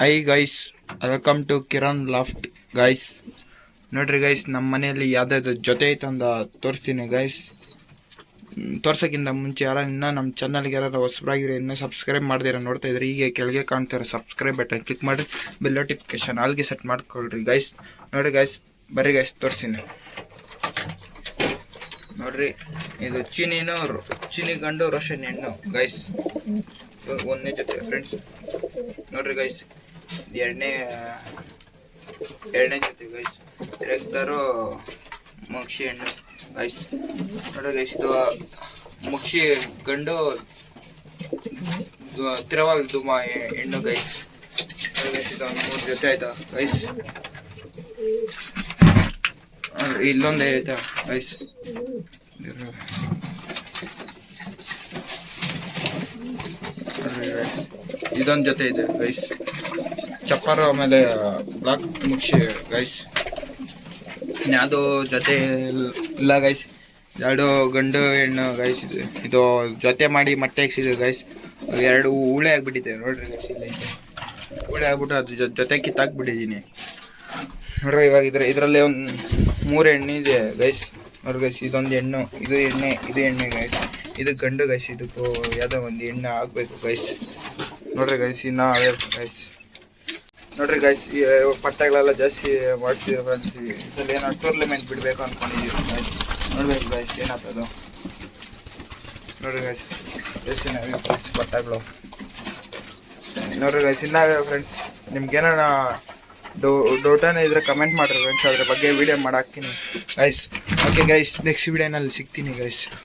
Hi guys welcome to Kiran loft guys ನೋಡ್ರಿ guys ನಮ್ಮ ಮನೆಯಲ್ಲಿ ಯಾವ್ದಾದ್ರು ಜೊತೆ ಐತೆ ಅಂತ ತೋರಿಸ್ತೀನಿ ಗೈಸ್ ತೋರ್ಸೋಕ್ಕಿಂತ ಮುಂಚೆ ಯಾರು ಇನ್ನೂ ನಮ್ಮ ಚಾನಲ್ಗೆ ಯಾರು ಹೊಸಬರಾಗಿರೋ ಇನ್ನೂ ಸಬ್ಸ್ಕ್ರೈಬ್ ಮಾಡಿದಿರ ನೋಡ್ತಾ ಇದ್ರೆ. ಹೀಗೆ ಕೆಳಗೆ ಕಾಣ್ತಾರೆ ಸಬ್ಸ್ಕ್ರೈಬ್ ಬಟನ್ ಕ್ಲಿಕ್ ಮಾಡಿ ಬೆಲ್ ನೋಟಿಫಿಕೇಶನ್ ಅಲ್ಲಿಗೆ ಸೆಟ್ ಮಾಡ್ಕೊಳ್ರಿ ಗೈಸ್ ನೋಡಿ ಗೈಸ್ ಬರ್ರಿ ಗೈಸ್ ತೋರಿಸ್ತೀನಿ ನೋಡ್ರಿ, ಇದು ಚೀನಿನ ಚೀನಿ ಗಂಡು ರೋಷನ್ ಹೆಣ್ಣು ಗೈಸ್ ಒಂದನೇ ಜೊತೆ ಫ್ರೆಂಡ್ಸ್ ನೋಡ್ರಿ ಗೈಸ್ ಎರಡನೇ ಎರಡನೇ ಜೊತೆ ಗೈಸ್ ತಿರುಗ್ತಾರೋ ಮುಗ್ಸಿ ಹೆಣ್ಣು ಗೈಸ್ ನೋಡ್ರಿ ಗೈಸ್ ಇದು ಮಕ್ಷಿ ಗಂಡು ಹತ್ತಿರವಾಗಿ ತುಂಬ ಹೆಣ್ಣು ಗೈಸ್ ಒಂದು ಮೂರು ಜೊತೆ ಆಯ್ತಾ ಗೈಸ್ ಇಲ್ಲೊಂದು ಆಯ್ತಾ ಗೈಸ್ ಇದೊಂದು ಜೊತೆ ಇದೆ ಗೈಸ್ ಚಪ್ಪರ್ ಆಮೇಲೆ ಬ್ಲಾಕ್ ಮುಕ್ಷಿ ಗೈಸ್ ಯಾವುದು ಜೊತೆ ಇಲ್ಲ ಗೈಸ್ ಎರಡು ಗಂಡು ಹೆಣ್ಣು ಗೈಸ್ ಇದು. ಇದು ಜೊತೆ ಮಾಡಿ ಮೊಟ್ಟೆ ಹಾಕ್ಸಿದೆ ಗೈಸ್ ಎರಡು ಉಳೆ ಆಗಿಬಿಟ್ಟಿದೆ ನೋಡ್ರಿ ಗೈಸ್ ಇಲ್ಲ. ಉಳೆ ಆಗ್ಬಿಟ್ಟು ಅದು ಜೊತೆ ಕಿತ್ತಾಕ್ಬಿಟ್ಟಿದ್ದೀನಿ ನೋಡ್ರಿ ಇವಾಗ ಇದ್ರ, ಇದರಲ್ಲಿ ಒಂದು ಮೂರು ಎಣ್ಣೆ ಇದೆ ಗೈಸ್ ನೋಡ್ರಿ ಗೈಸ್ ಇದೊಂದು ಹೆಣ್ಣು, ಇದು ಎಣ್ಣೆ ಇದು ಎಣ್ಣೆ ಗೈಸ್ ಇದು ಗಂಡು ಗೈಸ್ ಇದಕ್ಕೂ ಯಾವುದೋ ಒಂದು ಎಣ್ಣೆ ಆಗಬೇಕು ಗೈಸ್ ನೋಡ್ರಿ ಗೈಸ್ ಇನ್ನೂ ಗೈಸ್ ನೋಡ್ರಿ ಗೈಸ್ ಪಟ್ಟಗಳೆಲ್ಲ ಜಾಸ್ತಿ ಮಾಡಿಸಿದ್ರು ಫ್ರೆಂಡ್ಸ್ ಇದರಲ್ಲಿ ಏನೋ ಟೂರ್ನಮೆಂಟ್ ಬಿಡಬೇಕು ಅಂದ್ಕೊಂಡಿದ್ದೀವಿ ಗೈಸ್ ನೋಡ್ಬೇಕು ಗೈಸ್ ಏನಾಗ್ತದು ನೋಡ್ರಿ ಗೈಸ್ ಎಷ್ಟು ಫ್ರೆಂಡ್ಸ್ ಪಟ್ಟಗಳು ನೋಡ್ರಿ ಗೈಸ್ ಇನ್ನ ಫ್ರೆಂಡ್ಸ್ ನಿಮ್ಗೇನಾರ ಡೌ, ಡೌಟನ ಇದ್ರೆ ಕಮೆಂಟ್ ಮಾಡಿರಿ ಫ್ರೆಂಡ್ಸ್ ಅದ್ರ ಬಗ್ಗೆ ವೀಡಿಯೋ ಮಾಡಾಕ್ತೀನಿ. ಗೈಸ್ ಓಕೆ ಗೈಸ್ ನೆಕ್ಸ್ಟ್ ವೀಡಿಯೋನಲ್ಲಿ ಸಿಗ್ತೀನಿ ಗೈಸ್